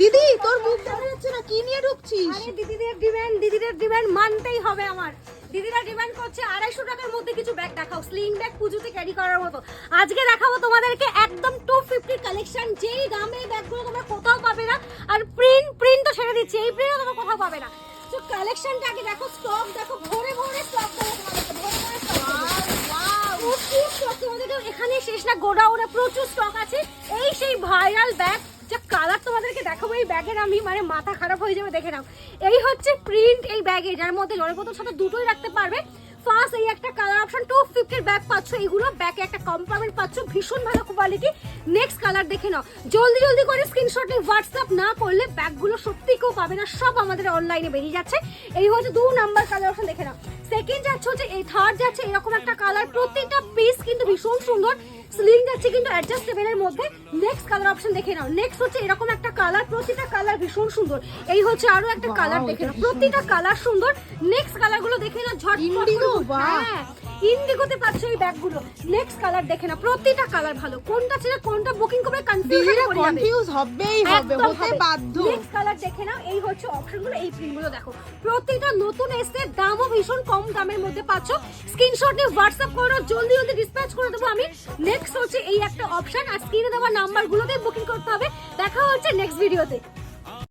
দিদি তোর মুখ দেখা যাচ্ছে না? কি নিয়ে ঢুকছিস? আরে দিদিদের ডিমান্ড দিদিদের ডিমান্ড মানতেই হবে আমার। দিদিরা ডিমান্ড করছে আড়াইশো টাকার মধ্যে কিছু ব্যাগ দেখাও স্লিং ব্যাগ পুজোতে ক্যারি করার মতো। আজকে দেখাবো তোমাদেরকে একদম টু ফিফটি কালেকশন যেই দামে এই ব্যাগগুলো তোমরা কোথাও পাবে না। আর প্রিন্ট প্রিন্ট তো ছেড়ে দিচ্ছি এই প্রিন্টও তোমরা কোথাও পাবে না। তো কালেকশনটা আগে দেখো স্টক দেখো ভরে ভরে স্টক ভরে ভরে তোমাদেরকে এখানে শেষ না গোডাউনে প্রচুর স্টক আছে। এই সেই ভাইরাল ব্যাগ কালার তোমাদেরকে দেখাবো এই ব্যাগের আমি মানে মাথা খারাপ হয়ে যাবে, দেখে নাও। এই হচ্ছে প্রিন্ট এই ব্যাগে যার মধ্যে লড়ে বোতল সাথে দুটোই রাখতে পারবে। ফার্স্ট এই একটা কালার অপশন টু ফিফটির ব্যাগ পাচ্ছ, এইগুলো ব্যাগে একটা কম্পার্টমেন্ট পাচ্ছ, ভীষণ ভালো কোয়ালিটি নেক্সট কালার দেখে নাও। জলদি জলদি করে স্ক্রিনশট নিয়ে হোয়াটসঅ্যাপ না করলে ব্যাগগুলো সত্যি কেউ পাবে না, সব আমাদের অনলাইনে বেরিয়ে যাচ্ছে। এই হচ্ছে দু নাম্বার কালার অপশন দেখে নাও। সেকেন্ড যাচ্ছে হচ্ছে, এই থার্ড যাচ্ছে, এরকম একটা কালার প্রতিটা পিস কিন্তু ভীষণ সুন্দর স্লিং যাচ্ছে কিন্তু অ্যাডজাস্টেবলের মধ্যে নেক্সট কালার অপশন দেখে নাও। নেক্সট হচ্ছে এরকম একটা কালার প্রতিটা কালার ভীষণ সুন্দর। এই হচ্ছে আরও একটা কালার দেখে নাও। প্রতিটা কালার সুন্দর। নেক্সট কালারগুলো দেখে নাও ঝটপট Indigo, হ্যাঁ ইন্ডিগোতে পাচ্ছ এই ব্যাগগুলো। নেক্সট কালার দেখে না প্রতিটা কালার ভালো। কোনটা ছেড়ে কোনটা বুকিং করবে কনফিউশন দিদিরা কনফিউজ হবেই হবে হতে বাধ্য। নেক্সট কালার দেখে নাও এই হচ্ছে অপশনগুলো এই প্রিন্টগুলো দেখো। প্রত্যেকটা নতুন এসছে দামও ভীষণ কম দামের মধ্যে পাচ্ছ। স্ক্রিনশট নিয়ে হোয়াটসঅ্যাপ করে জলদি জলদি ডিসপ্যাচ করে দেবো আমি। নেক্সট হচ্ছে এই একটা অপশন আর স্ক্রিনে দেওয়া নাম্বারগুলোতে বুকিং করতে হবে। দেখা হচ্ছে নেক্সট ভিডিওতে